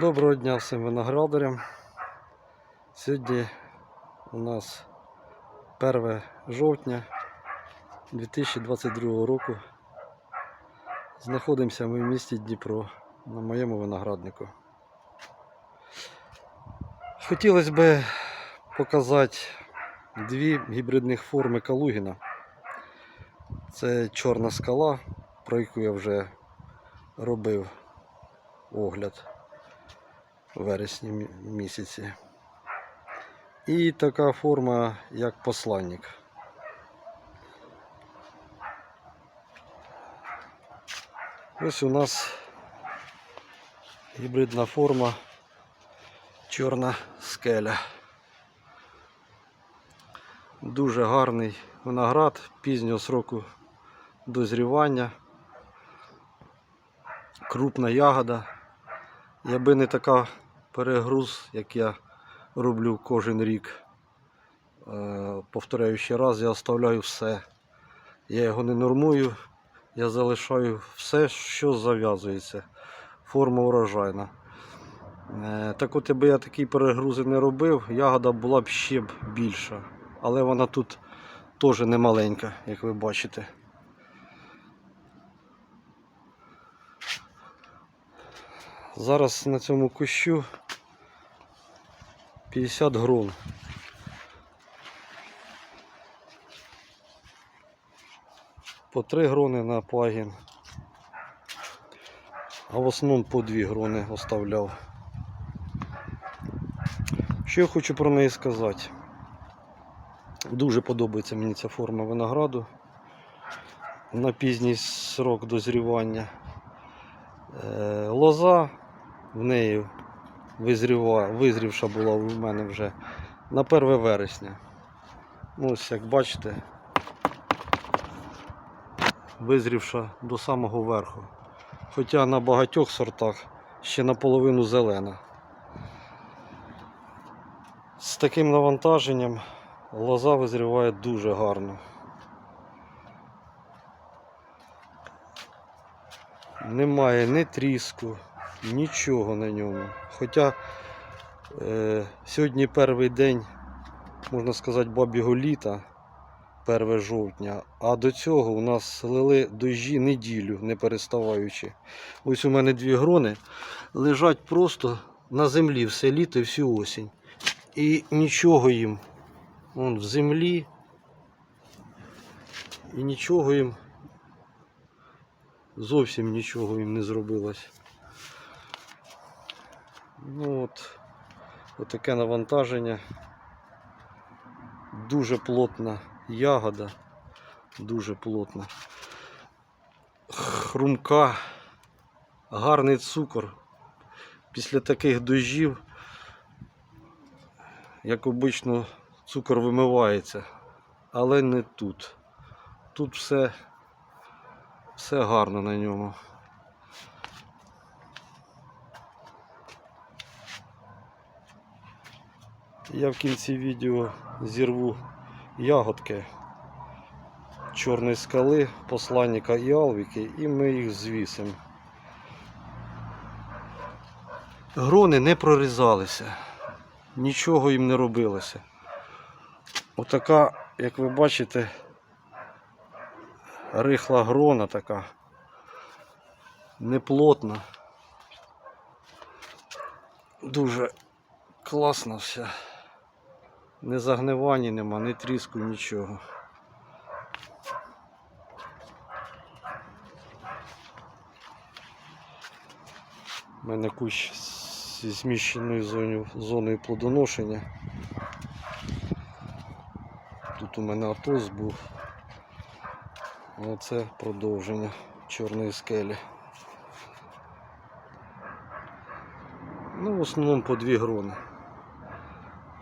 Доброго дня всім виноградарям. Сьогодні у нас 1 жовтня 2022 року. Знаходимося ми в місті Дніпро на моєму винограднику. Хотілося б показати дві гібридних форми Калугіна. Це чорна скала, про яку я вже робив огляд вересні місяці. І така форма, як посланник. Ось у нас гібридна форма чорна скеля. Дуже гарний виноград пізнього сроку дозрівання. Крупна ягода. Якби не така перегруз, як я роблю кожен рік. е, Повторяю ще раз, я оставляю все. Я його не нормую, я залишаю все, що зав'язується. Форма урожайна. Е, Так от, якби я такі перегрузи не робив, ягода була б ще більша. Але вона тут теж не маленька, як ви бачите. Зараз на цьому кущу 50 грон. По 3 грони на пагін. А в основному по 2 грони оставляв. Що я хочу про неї сказати? Дуже подобається мені ця форма винограду на пізній срок дозрівання. Е, Лоза в неї визріва, визрівша була у мене вже на 1 вересня. Ну, ось як бачите, визрівша до самого верху. Хоча на багатьох сортах ще наполовину зелена. З таким навантаженням лоза визріває дуже гарно. Немає ні тріску, нічого на ньому. Хоча е, сьогодні перший день, можна сказати, бабіго літа, 1 жовтня, а до цього у нас лили дощі неділю, не переставаючи. Ось у мене дві грони лежать просто на землі все літо і всю осінь. І нічого їм вон, в землі. І нічого їм зовсім нічого їм не зробилось. Ну от, отаке навантаження. Дуже плотна ягода, дуже плотна. Хрумка, гарний цукор. Після таких дождів, як обично, цукор вимивається, але не тут. Тут все все гарно на ньому. Я в кінці відео зірву ягодки чорної скали, посланника і алвіки, і ми їх звісимо. Грони не прорізалися, нічого їм не робилося. Отака, як ви бачите, рихла грона така. Неплотна. Дуже класно все. Не загнивані нема, ні тріску, нічого. У мене кущ зі зміщеною зоною, зоною плодоношення. Тут у мене атос був. Оце продовження чорної скелі. Ну, в основному по дві грони.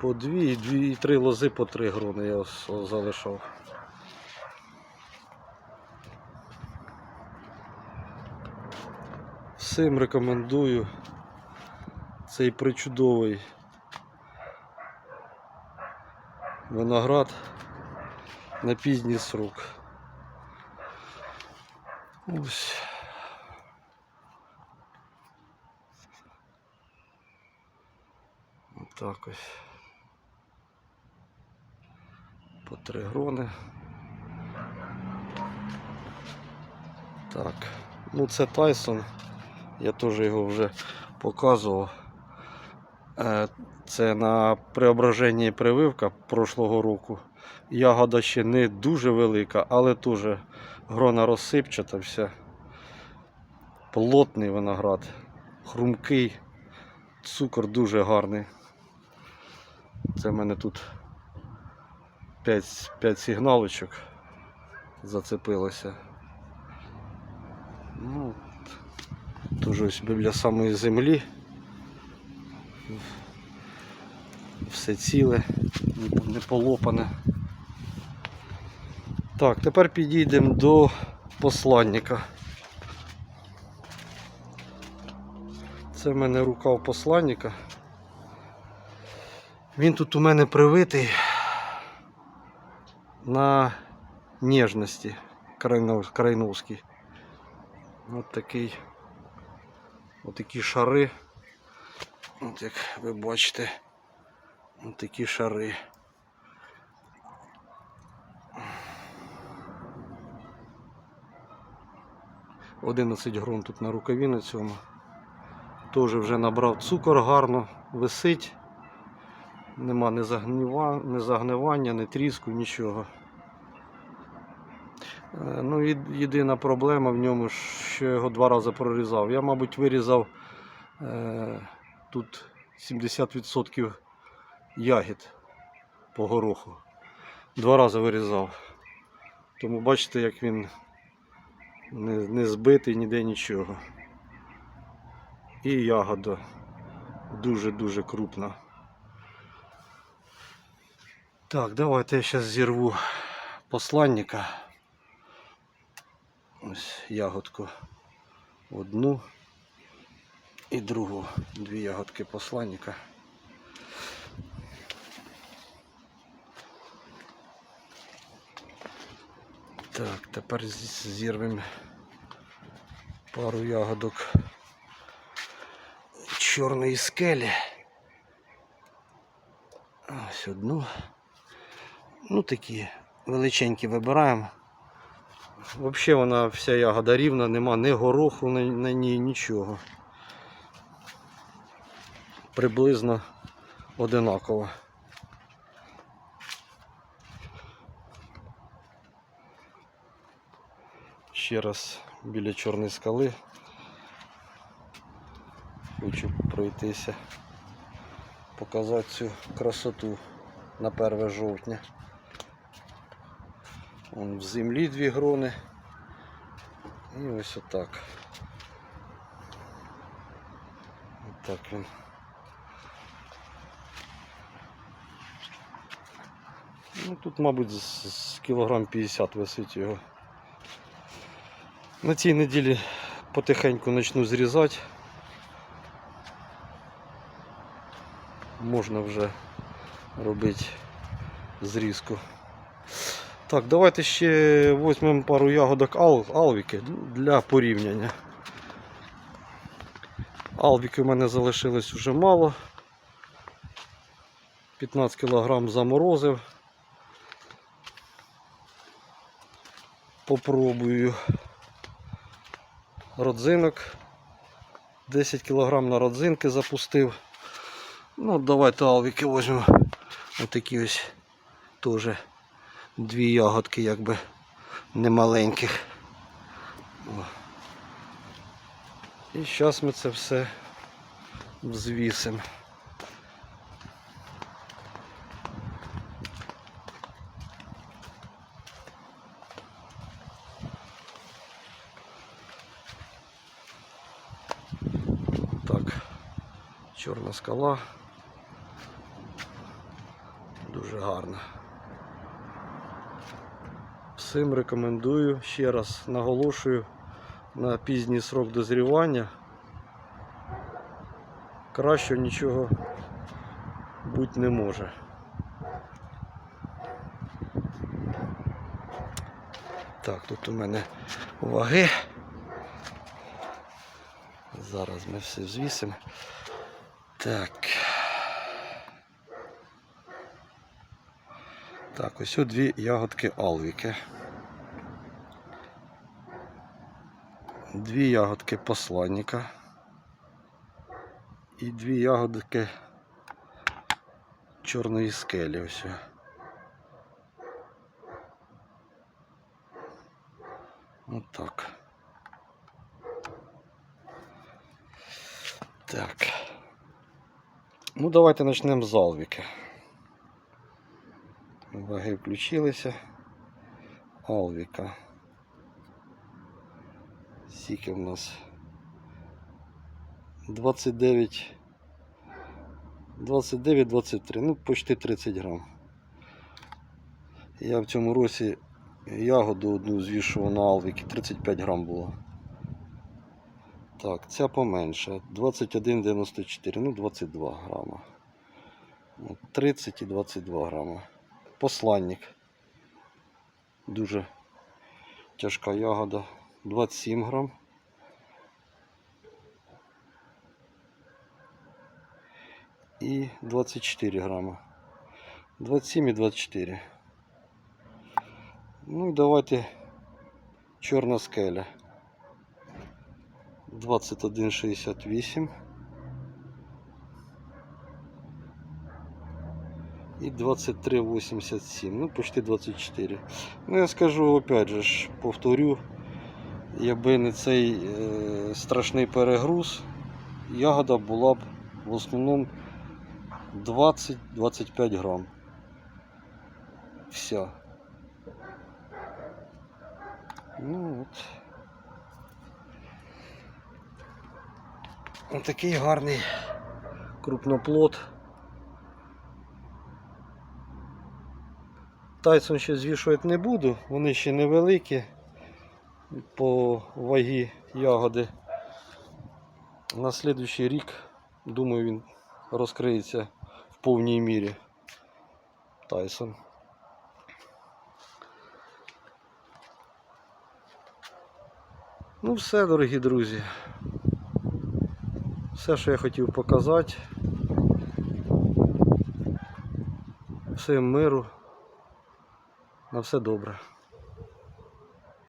По дві і дві і три лози по три грони я залишав. Всім рекомендую цей причудовий виноград на пізній срок. Ось. Так ось. По три грони. Так. Ну це Тайсон. Я теж його вже показував. Е, Це на преображенні прививка прошлого року. Ягода ще не дуже велика, але теж грона розсипчата вся. Плотний виноград, хрумкий, цукор дуже гарний. Це в мене тут 5, 5 сигналочок зацепилося. Ну, Дуже ось біля самої землі. Все ціле, не полопане. Так, тепер підійдемо до посланника. Це в мене рукав посланника. Він тут у мене привитий на крайнов- крайновській. От такий. От такі шари. От як ви бачите. От такі шари. Одинадцять грон тут на рукаві на цьому. Теж вже набрав цукор гарно, висить. Нема ні, загнива, ні загнивання, ні тріску, нічого. Е, Ну, єдина проблема в ньому, що його два рази прорізав. Я, мабуть, вирізав е, тут 70% ягід по гороху. Два рази вирізав. Тому бачите, як він не, не збитий ніде нічого. І ягода дуже-дуже крупна. Так, давайте я зараз зірву посланника. Ось ягодку одну і другу. Дві ягодки посланника. Так, тепер зірвемо пару ягодок чорної скелі. Ось одну. Ну такі величенькі вибираємо. Взагалі вона вся ягода рівна, нема ні гороху на, на ній, нічого. Приблизно одинаково. Ще раз біля чорної скали. Хочу пройтися, показати цю красоту на 1 жовтня. Вон в землі дві грони. І ось отак. Отак він. Ну тут, мабуть, з, кілограм 50 висить його. На цій неділі потихеньку почну зрізати. Можна вже робити зрізку. Так, давайте ще візьмемо пару ягодок ал, алвіки для порівняння. Алвіки у мене залишилось вже мало. 15 кг заморозив. Попробую родзинок. 10 кг на родзинки запустив. Ну, давайте алвіки візьмемо. Отакі ось теж дві ягодки якби немаленьких. О. І зараз ми це все взвісимо. Так, чорна скала. Дуже гарна всім рекомендую, ще раз наголошую на пізній срок дозрівання. Краще нічого бути не може. Так, тут у мене ваги. Зараз ми все звісимо. Так. Так, ось дві ягодки алвіки. Дві ягодки посланника. І дві ягодки чорної скелі. Ось. о. Отак. Так. Ну, давайте почнемо з Алвіки. Ваги включилися. Алвіка. Скільки в нас? 29. 29-23, ну почти 30 грам. Я в цьому році ягоду одну звішував на Алвіки, 35 грам було. Так, ця поменше. 21,94, ну 22 грама. 30 і 22 грама. Посланник. Дуже тяжка ягода. 27 грам. І 24 грама. 27 і 24. Ну і давайте чорна скеля. 21,68 і 23,87, ну почти 24. Ну я скажу опять же повторю, якби не цей е, страшний перегруз, ягода була б в основному 20-25 грам. Вся. Ну от. Ось такий гарний крупноплод. Тайсон ще звішувати не буду, вони ще невеликі по вагі ягоди. На слідуючий рік, думаю, він розкриється в повній мірі. Тайсон. Ну все, дорогі друзі. Все, що я хотів показати. Всім миру. На все добре.